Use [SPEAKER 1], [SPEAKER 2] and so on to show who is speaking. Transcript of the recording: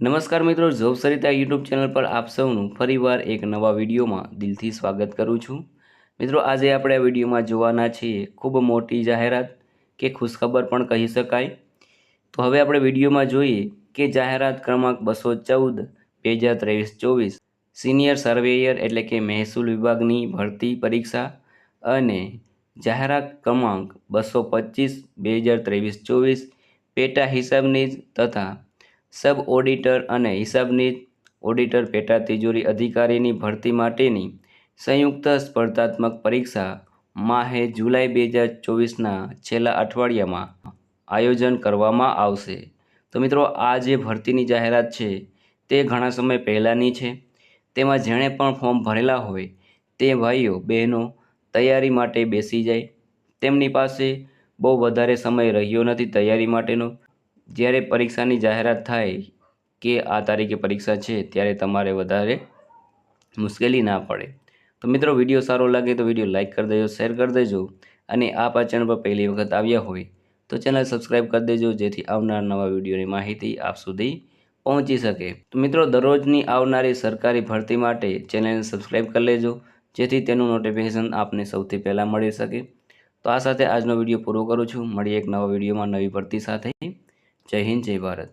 [SPEAKER 1] નમસ્કાર મિત્રો job Sarita YouTube channel પર આપ સૌનું ફરીવાર એક નવા વિડીયોમાં દિલથી સ્વાગત કરું છું. મિત્રો, આજે આપણે આ વિડીયોમાં જોવાના છીએ ખૂબ મોટી જાહેરાત કે ખુશખબર પણ કહી શકાય. તો હવે આપણે વિડીયોમાં જોઈએ કે જાહેરાત ક્રમાંક બસો ચૌદ, બે હજાર ત્રેવીસ, ચોવીસ, સિનિયર સર્વેયર એટલે કે મહેસૂલ વિભાગની ભરતી પરીક્ષા અને જાહેરાત ક્રમાંક બસો પચીસ, બે હજાર ત્રેવીસ, ચોવીસ, પેટા હિસાબની તથા સબ ઓડિટર અને હિસાબની ઓડિટર પેટા તિજોરી અધિકારીની ભરતી માટેની સંયુક્ત સ્પર્ધાત્મક પરીક્ષા માહે જુલાઈ બે હજાર ચોવીસના છેલ્લા અઠવાડિયામાં આયોજન કરવામાં આવશે. તો મિત્રો, આ જે ભરતીની જાહેરાત છે, તે ઘણા સમય પહેલાંની છે. તેમાં જેણે પણ ફોર્મ ભરેલા હોય, તે ભાઈઓ, બહેનો તૈયારી માટે બેસી જાય. તેમની પાસે બહુ વધારે સમય રહ્યો નથી તૈયારી માટેનો. જ્યારે પરીક્ષાની જાહેરાત થાય કે આ તારીખે પરીક્ષા છે, ત્યારે તમારે વધારે મુશ્કેલી ના પડે. તો મિત્રો, વીડિયો સારો લાગે તો વીડિયો લાઇક કરી દેજો, શેર કરી દેજો અને આપ આ ચેનલ પર પહેલી વખત આવ્યા હોય તો ચેનલ સબસ્ક્રાઈબ કરી દેજો, જેથી આવનાર નવા વિડીયોની માહિતી આપ સુધી પહોંચી શકે. તો મિત્રો, દરરોજની આવનારી સરકારી ભરતી માટે ચેનલને સબસ્ક્રાઈબ કરી લેજો, જેથી તેનું નોટિફિકેશન આપને સૌથી પહેલાં મળી શકે. તો આ સાથે આજનો વીડિયો પૂરો કરું છું. મળીએ એક નવા વિડીયોમાં નવી ભરતી સાથે. જય હિન્દ જય ભારત.